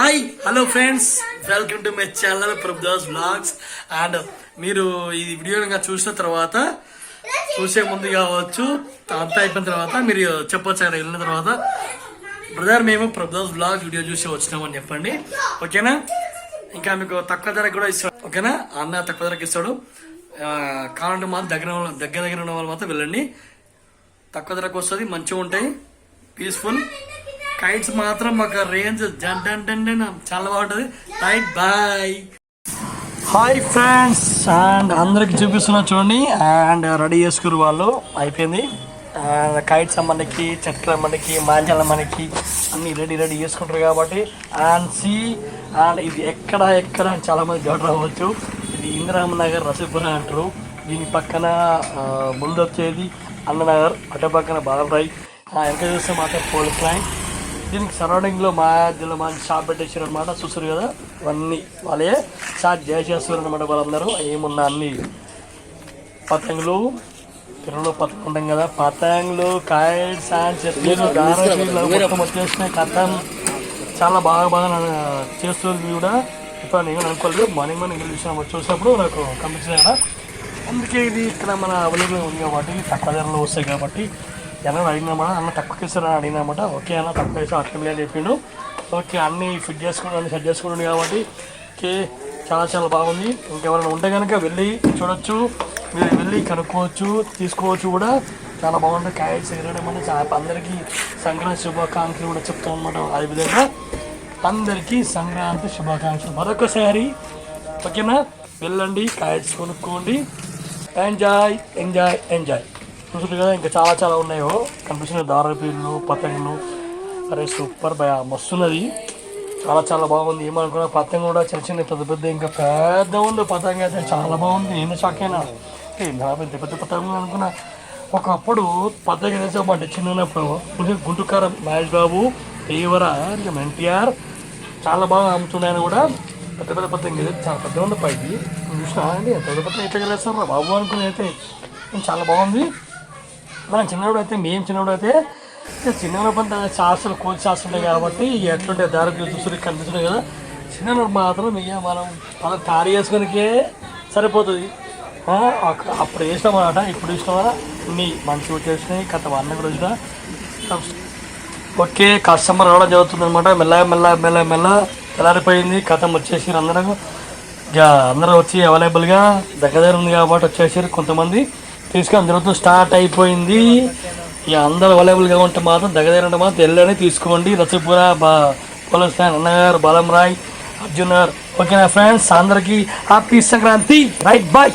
Hi hello friends welcome to my channel Prabhudas blogs and మీరు ఈ video చూసిన తర్వాత చూసే ముందు కావచ్చు అంతా అయిపోయిన తర్వాత మీరు చెప్పొచ్చు అక్కడ వెళ్ళిన తర్వాత. బ్రదర్ మేము ప్రభుదాస్ బ్లాగ్స్ వీడియో చూసి వచ్చినామని చెప్పండి. ఓకేనా ఇంకా మీకు తక్కువ ధరకు కూడా ఇస్తాడు. ఓకేనా అన్న తక్కువ ధరకు ఇస్తాడు. ఆ, కావాలంటే మాత్రం దగ్గర దగ్గర దగ్గర ఉన్న వాళ్ళు మాత్రం వెళ్ళండి. తక్కువ ధరకు వస్తుంది మంచిగా ఉంటాయి. పీస్ఫుల్ కైట్స్ మాత్రం మాకు రేంజ్ జన్ చాలా బాగుంటుంది. Right bye hi friends and అందరికి చూపిస్తున్నా చూడండి. అండ్ రెడీ చేసుకురు వాళ్ళు. అయిపోయింది. అండ్ కైట్స్ అమ్మనికి చెట్ల అమ్మనికి మాంజాల మనకి అన్ని రెడీ రెడీ చేసుకుంటారు కాబట్టి. అండ్ సి అండ్ ఇది ఎక్కడ ఎక్కడ చాలామంది చాలా మంది రావచ్చు. ఇది ఇందిరామ నగర్ రసపుర అంటారు. దీని పక్కన ముందు వచ్చేది అన్ననగర్ అటు పక్కన బాలరాయ్ వెనక చూస్తే మాత్రం పోలీస్ లైన్ దీనికి సరౌండింగ్లో మా మధ్యలో మంచి షాప్ పెట్టేసారు అనమాట చూసారు కదా? ఇవన్నీ వాళ్ళే. స్టార్ట్ చేసేస్తారు అనమాట వాళ్ళందరూ. ఏమున్నా అన్ని పతంగులు పిల్లలు పతంగులు ఉంటాం కదా పతంగులు దారాలు మొత్తం వచ్చేసినాయి. కథం చాలా బాగా బాగా చేస్తుంది కూడా. ఇప్పుడు నేను అనుకోలేదు. మార్నింగ్ మార్నింగ్ చూసినా చూసినప్పుడు నాకు కనిపించింది కదా. అందుకే ఇది ఇక్కడ మన అవైలబుల్ ఉంది కాబట్టి తక్కువ ధరలో వస్తాయి కాబట్టి ఎలా అడిగినామా అన్న తక్కువ ఇస్తారని అడిగినామట ఓకే అన్న తక్కువ ఇస్తా అట్లా అని చెప్పిండు. ఓకే అన్నీ ఫిట్ చేసుకుని అన్ని సెట్ చేసుకున్నాడు కాబట్టి ఓకే చాలా చాలా బాగుంది. ఇంకెవరైనా ఉంటే కనుక వెళ్ళి చూడొచ్చు మీరు వెళ్ళి కనుక్కోవచ్చు తీసుకోవచ్చు కూడా. చాలా బాగుంటుంది కాయట్స్ ఎగరడం అనేది చాలా అందరికీ సంక్రాంతి శుభాకాంక్షలు కూడా చెప్తాం అనమాట అదేవిధంగా అందరికీ సంక్రాంతి శుభాకాంక్షలు. మరొకసారి ఓకేనా? వెళ్ళండి కాయట్స్ కొనుక్కోండి. ఎంజాయ్ ఎంజాయ్ ఎంజాయ్ చూసారు కదా ఇంకా చాలా చాలా ఉన్నాయో. కనిపిస్తున్న దారపీళ్ళు పతంగులు. అరే సూపర్ భయ మస్తున్నది. చాలా చాలా బాగుంది. ఏమనుకున్నా పతంగ కూడా చిన్న చిన్న పెద్ద పెద్ద ఇంకా పెద్ద ఉంది పతంగ అయితే చాలా బాగుంది. నేను షాక్ అయినా. ఏ, నా పెద్ద పెద్ద పతంగ అనుకున్నా. ఒకప్పుడు పతంగ చేసామంటే చిన్నప్పుడు. కొంచెం గుంటుకారం మహేష్ బాబు తీవ్ర ఎన్టీఆర్ చాలా బాగా అమ్ముతున్నాయని కూడా పెద్ద పెద్ద పతంగ చాలా పెద్ద ఉంది పైకి. చూసినా అండి పెద్ద ఎట్లా వేస్తారు బాబు అనుకుని అయితే. చాలా బాగుంది. మనం చిన్నప్పుడు అయితే మేము చిన్నప్పుడు అయితే చిన్నప్పుడు అంతా శాస్త్రాలు శాస్త్రం ఉంటాయి కాబట్టి ఎట్లుంటే దారి చూసి కనిపిస్తున్నాయి కదా. చిన్నప్పుడు మాత్రం ఇక మనం మనం తయారు చేసుకునికే సరిపోతుంది. అప్పుడు వేసినాం అనమాట ఇప్పుడు ఇష్టమా నీ మంచి వచ్చేసినాయి కథ అన్న కూడా వచ్చినా ఓకే కస్టమర్ రావడం జరుగుతుంది అనమాట మెల్ల మెల్ల మెల్ల మెల్ల తెల్లారిపోయింది. కథం వచ్చేసి అందరం. ఇక అందరూ వచ్చి అవైలబుల్గా దగ్గర దగ్గర ఉంది కాబట్టి వచ్చేసారు కొంతమంది. తీసుకొని జరుగుతూ స్టార్ట్ అయిపోయింది. ఇక అందరూ అవైలబుల్గా ఉంటే మాత్రం దగ్గర మాత్రం వెళ్ళని తీసుకోండి. రచపుర బా పోలీస్ అన్నగారు బలం రాయ్ అర్జునర్ ఓకేనా ఫ్రెండ్స్ అందరికీ హ్యాపీ సంక్రాంతి. Right bye